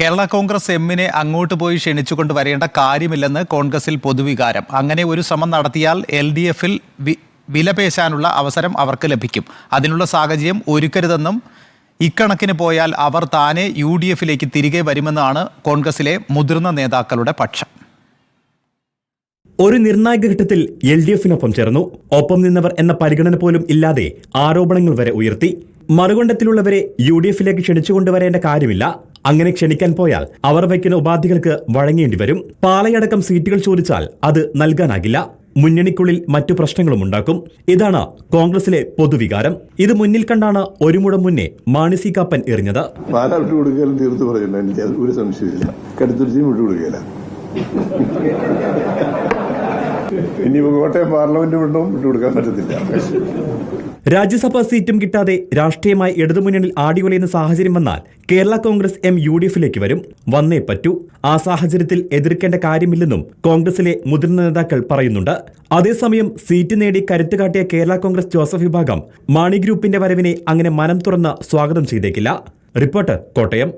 കേരള കോൺഗ്രസ് എമ്മിനെ അങ്ങോട്ട് പോയി ക്ഷണിച്ചുകൊണ്ട് വരേണ്ട കാര്യമില്ലെന്ന് കോൺഗ്രസിൽ പൊതുവികാരം. അങ്ങനെ ഒരു ശ്രമം നടത്തിയാൽ എൽ ഡി എഫിൽ വിലപേശാനുള്ള അവസരം അവർക്ക് ലഭിക്കും. അതിനുള്ള സാഹചര്യം ഒരുക്കരുതെന്നും ഇക്കണക്കിന് പോയാൽ അവർ താനെ യു ഡി എഫിലേക്ക് തിരികെ വരുമെന്നാണ് കോൺഗ്രസിലെ മുതിർന്ന നേതാക്കളുടെ പക്ഷം. ഒരു നിർണായക ഘട്ടത്തിൽ എൽ ഡി എഫിനൊപ്പം ചേർന്നു. ഒപ്പം നിന്നവർ എന്ന പരിഗണന പോലും ഇല്ലാതെ ആരോപണങ്ങൾ വരെ ഉയർത്തി. മറുകൊണ്ടത്തിലുള്ളവരെ യു ഡി എഫിലേക്ക് ക്ഷണിച്ചുകൊണ്ടുവരേണ്ട കാര്യമില്ല. അങ്ങനെ ക്ഷണിക്കാൻ പോയാൽ അവർ വയ്ക്കുന്ന ഉപാധികൾക്ക് വഴങ്ങേണ്ടി വരും. പാലയടക്കം സീറ്റുകൾ ചോദിച്ചാൽ അത് നൽകാനാകില്ല. മുന്നണിക്കുള്ളിൽ മറ്റു പ്രശ്നങ്ങളും ഉണ്ടാക്കും. ഇതാണ് കോൺഗ്രസിലെ പൊതുവികാരം. ഇത് മുന്നിൽ കണ്ടാണ് ഒരു മുടം മുന്നേ മാണി സി കാപ്പൻ എറിഞ്ഞത്. കൊടുക്കലും തീർത്ത് അത് ഒരു സംശയമില്ല ഇനിയിപ്പോ കോട്ടയം പാർലമെന്റ് വിട്ടും വിട്ടുകൊടുക്കാൻ പറ്റത്തില്ല. രാജ്യസഭാ സീറ്റും കിട്ടാതെ രാഷ്ട്രീയമായി ഇടതുമുന്നണിയിൽ ആടിയുലയുന്ന സാഹചര്യം വന്നാൽ Kerala Congress M U D എഫിലേക്ക് വരും. വന്നേ പറ്റൂ. ആ സാഹചര്യത്തിൽ എതിർക്കേണ്ട കാര്യമില്ലെന്നും കോൺഗ്രസിലെ മുതിർന്ന നേതാക്കൾ പറയുന്നുണ്ട്. അതേസമയം സീറ്റ് നേടി കരുത്തു കാട്ടിയ കേരള കോൺഗ്രസ് ജോസഫ് വിഭാഗം മാണി ഗ്രൂപ്പിന്റെ വരവിനെ അങ്ങനെ മനം തുറന്ന് സ്വാഗതം ചെയ്തേക്കില്ല. റിപ്പോർട്ടർ കോട്ടയം.